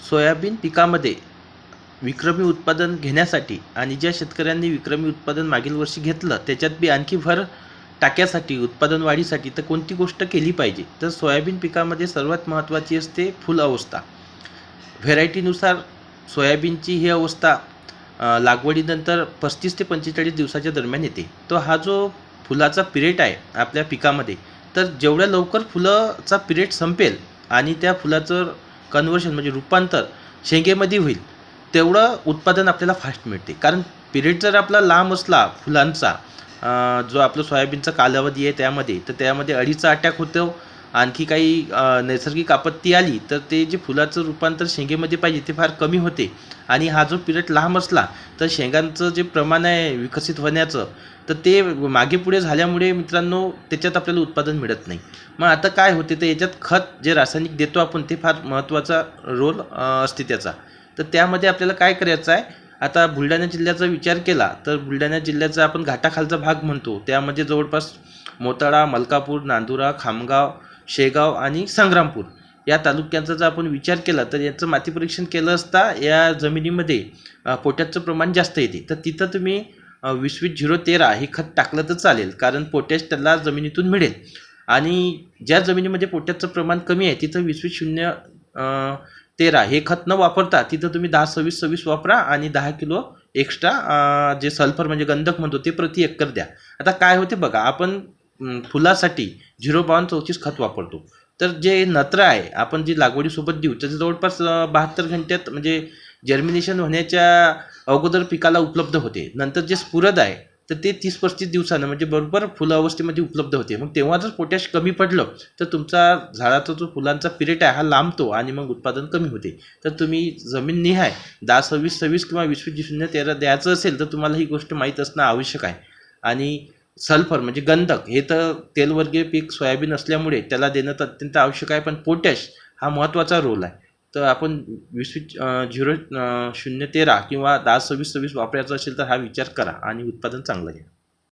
Soybean पिकामध्ये विक्रमी उत्पादन घेण्यासाठी आणि ज्या शेतकऱ्यांनी विक्रमी उत्पादन मागील वर्षी घेतलं त्याच्यात बी आणखी भर टाक्यासाठी उत्पादन वाढीसाठी तर कोणती गोष्ट केली पाहिजे? तर सोयाबीन पिकामध्ये सर्वात महत्त्वाची असते फुल अवस्था. व्हेरायटीनुसार सोयाबीनची ही अवस्था लागवडीनंतर पस्तीस ते पंचेचाळीस दिवसाच्या दरम्यान येते. तो हा जो फुलाचा पिरियड आहे आपल्या पिकामध्ये तर जेवढ्या लवकर फुलाचा पिरियड संपेल आणि त्या फुलाचं कन्वर्शन म्हणजे रूपांतर शेंगेमध्ये होईल तेवढं उत्पादन आपल्याला फास्ट मिळते. कारण पिरियड जर आपला लांब असला फुलांचा जो आपलं सोयाबीनचा कालावधी आहे त्यामध्ये तर त्यामध्ये अळीचा अटॅक होतो. आणखी काही नैसर्गिक आपत्ती आली तर ते जे फुलाचं रूपांतर शेंगेमध्ये पाहिजे ते फार कमी होते. आणि हा जो पिरियड लांब असला तर शेंगांचं जे प्रमाण आहे विकसित होण्याचं तर ते मागे पुढे झाल्यामुळे मित्रांनो त्याच्यात आपल्याला उत्पादन मिळत नाही. मग आता काय होते तर याच्यात खत जे रासायनिक देतो आपण ते फार महत्त्वाचा रोल असते त्याचा. तर त्यामध्ये आपल्याला काय करायचं आहे आता बुलढाणा जिल्ह्याचा विचार केला तर बुलढाणा जिल्ह्याचा आपण घाटाखालचा भाग म्हणतो. त्यामध्ये जवळपास मोताळा मलकापूर नांदुरा खामगाव शेगाव आणि संग्रामपूर. या तालुक्यांचा जर आपण विचार केला तर याचं माती परीक्षण केलं असता या जमिनीमध्ये पोट्याचं पोटॅशचं प्रमाण जास्त येते. तर तिथं तुम्ही वीसवीस झिरो तेरा हे खत टाकलं तर चालेल कारण पोटॅश त्याला जमिनीतून मिळेल. आणि ज्या जमिनीमध्ये पोटॅशचं प्रमाण कमी आहे तिथं वीसवीस शून्य तेरा हे खत न वापरता तिथं तुम्ही दहा सव्वीस सव्वीस वापरा आणि दहा किलो एक्स्ट्रा जे सल्फर म्हणजे गंधक म्हणतो ते प्रति एकर द्या. आता काय होते बघा आपण फुलासाठी झिरो बावन्न चौतीस खत वापरतो. तर जे नत्र आहे आपण जी लागवडीसोबत देऊ त्याचं जवळपास बहात्तर घंट्यात म्हणजे जर्मिनेशन होण्याच्या अगोदर पिकाला उपलब्ध होते. नंतर जे स्फुरद आहे तर ते तीस पस्तीस दिवसानं म्हणजे बरोबर फुलं अवस्थेमध्ये उपलब्ध होते. मग तेव्हा जर पोटॅश कमी पडलं तर तुमचा झाडाचा जो फुलांचा पिरियड आहे हा लांबतो आणि मग उत्पादन कमी होते. तर तुम्ही जमीन निहाय दहा सव्वीस सव्वीस किंवा वीस वीस शून्य तेरा द्यायचं असेल तर तुम्हाला ही गोष्ट माहीत असणं आवश्यक आहे. आणि सल्फर म्हणजे गंधक हे तर तेलवर्गीय पीक सोयाबीन असल्यामुळे त्याला देणं तर अत्यंत आवश्यक आहे पण पोटॅश हा महत्त्वाचा रोल आहे. तर आपण वीस झिरो शून्य तेरा किंवा दहा सव्वीस सव्वीस वापरायचं असेल तर हा विचार करा आणि उत्पादन चांगलं घ्या.